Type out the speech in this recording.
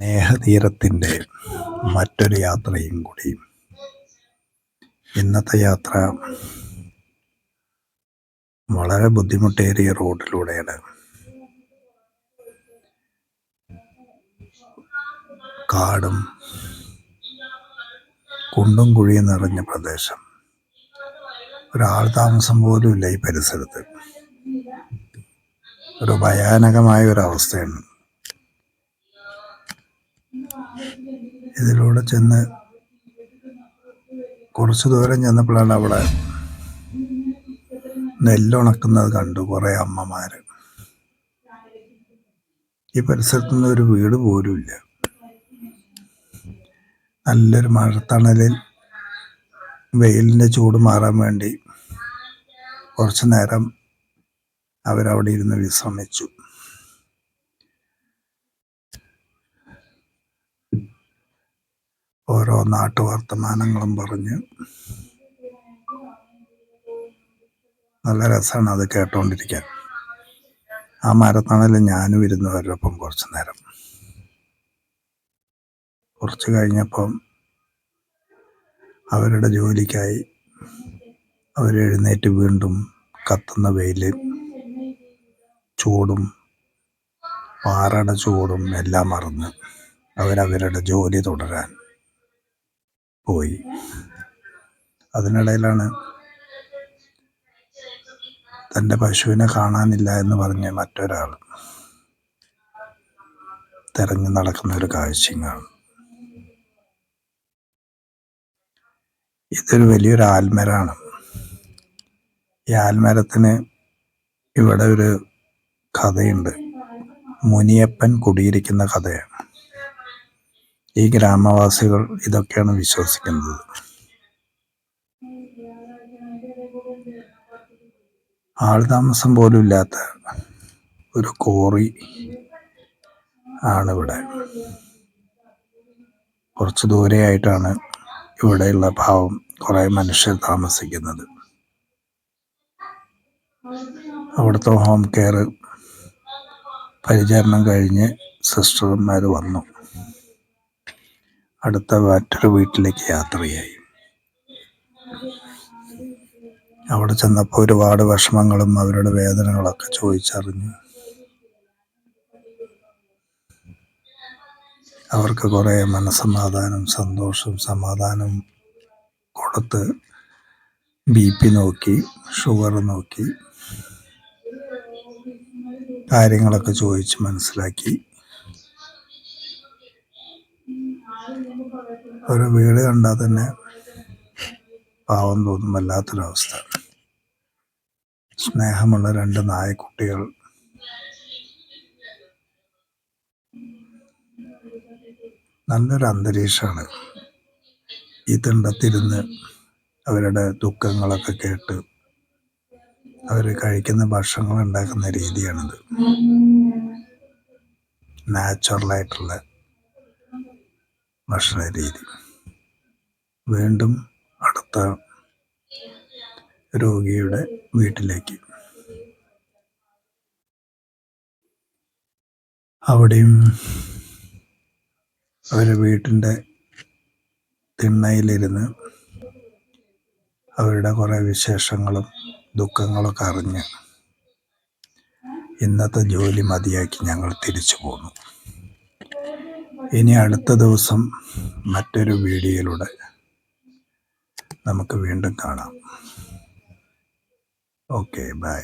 സ്നേഹതീരത്തിന്റെ മറ്റൊരു യാത്രയും കൂടി. ഇന്നത്തെ യാത്ര വളരെ ബുദ്ധിമുട്ടേറിയ റോഡിലൂടെയാണ്. കാടും കുണ്ടും കുഴിയും നിറഞ്ഞ പ്രദേശം. ഒരാൾ താമസം പോലും ഇല്ല ഈ പരിസരത്ത്. ഒരു ഭയാനകമായ ഒരു അവസ്ഥയാണ്. ഇതിലൂടെ ചെന്ന് കുറച്ച് ദൂരം ചെന്നപ്പോഴാണ് അവിടെ നെല്ലുണക്കുന്നത് കണ്ടു കുറേ അമ്മമാർ ഈ പരിസരത്തുനിന്ന് ഒരു വീട് പോലുമില്ല നല്ലൊരു മഴത്തണലിൽ വെയിലിന്റെ ചൂട് മാറാൻ വേണ്ടി കുറച്ച് നേരം അവരവിടെ ഇരുന്ന് വിശ്രമിച്ചു. ഓരോ നാട്ടു വർത്തമാനങ്ങളും പറഞ്ഞ് നല്ല രസമാണ് അത് കേട്ടോണ്ടിരിക്കാൻ. ആ മരത്തണലിൽ ഞാനും ഇരുന്നു അവരോടൊപ്പം കുറച്ച് നേരം. കുറച്ച് കഴിഞ്ഞപ്പം അവരുടെ ജോലിക്കായി അവരെഴുന്നേറ്റ് വീണ്ടും കത്തുന്ന വെയിൽ ചൂടും പാറയുടെ ചൂടും എല്ലാം മറന്ന് അവരവരുടെ ജോലി തുടരാൻ പോയി. അതിനിടയിലാണ് തന്റെ പശുവിനെ കാണാനില്ല എന്ന് പറഞ്ഞ് മറ്റൊരാൾ തിരഞ്ഞു നടക്കുന്ന ഒരു കാഴ്ചയും കാണും ഇതൊരു വലിയൊരു ആൽമരാണ്. ഈ ആൽമരത്തിന് ഇവിടെ ഒരു കഥയുണ്ട്. മുനിയപ്പൻ കുടിയിരിക്കുന്ന കഥയാണ്. ഈ ഗ്രാമവാസികൾ ഇതൊക്കെയാണ് വിശ്വസിക്കുന്നത്. ആൾതാമസം പോലും ഇല്ലാത്ത ഒരു കോറി ആണ് ഇവിടെ കുറച്ച് ദൂരെയായിട്ടാണ് ഇവിടെയുള്ള ഭാവം കുറേ മനുഷ്യർ താമസിക്കുന്നത്. അവിടുത്തെ ഹോം കെയർ പരിചരണം കഴിഞ്ഞ് സിസ്റ്റർമാർ വന്നു. അടുത്ത മറ്റൊരു വീട്ടിലേക്ക് യാത്രയായി. അവിടെ ചെന്നപ്പോൾ ഒരുപാട് വിഷമങ്ങളും അവരുടെ വേദനകളൊക്കെ ചോദിച്ചറിഞ്ഞു. അവർക്ക് കുറേ മനസ്സമാധാനം സന്തോഷം സമാധാനം കൊടുത്ത് ബി പി നോക്കി ഷുഗർ നോക്കി കാര്യങ്ങളൊക്കെ ചോദിച്ച് മനസ്സിലാക്കി. ഒരു വീട് കണ്ടാൽ തന്നെ പാവം തോന്നും വല്ലാത്തൊരവസ്ഥ. സ്നേഹമുള്ള രണ്ട് നായക്കുട്ടികൾ. നല്ലൊരു അന്തരീക്ഷമാണ് ഈ തിണ്ടത്തിരുന്ന് അവരുടെ ദുഃഖങ്ങളൊക്കെ കേട്ട് അവർ കഴിക്കുന്ന ഭക്ഷണങ്ങൾ ഉണ്ടാക്കുന്ന രീതിയാണിത്. നാച്ചുറലായിട്ടുള്ള ഭക്ഷണ രീതി. വീണ്ടും അടുത്ത രോഗിയുടെ വീട്ടിലേക്ക്. അവിടെയും അവരെ വീട്ടിന്റെ തിണ്ണയിലിരുന്ന് അവരുടെ കുറേ വിശേഷങ്ങളും ദുഃഖങ്ങളൊക്കെ അറിഞ്ഞ് ഇന്നത്തെ ജോലി മതിയാക്കി ഞങ്ങൾ തിരിച്ചു പോന്നു. ഇനി അടുത്ത ദിവസം മറ്റൊരു വീഡിയോയിലൂടെ നമുക്ക് വീണ്ടും കാണാം. Okay bye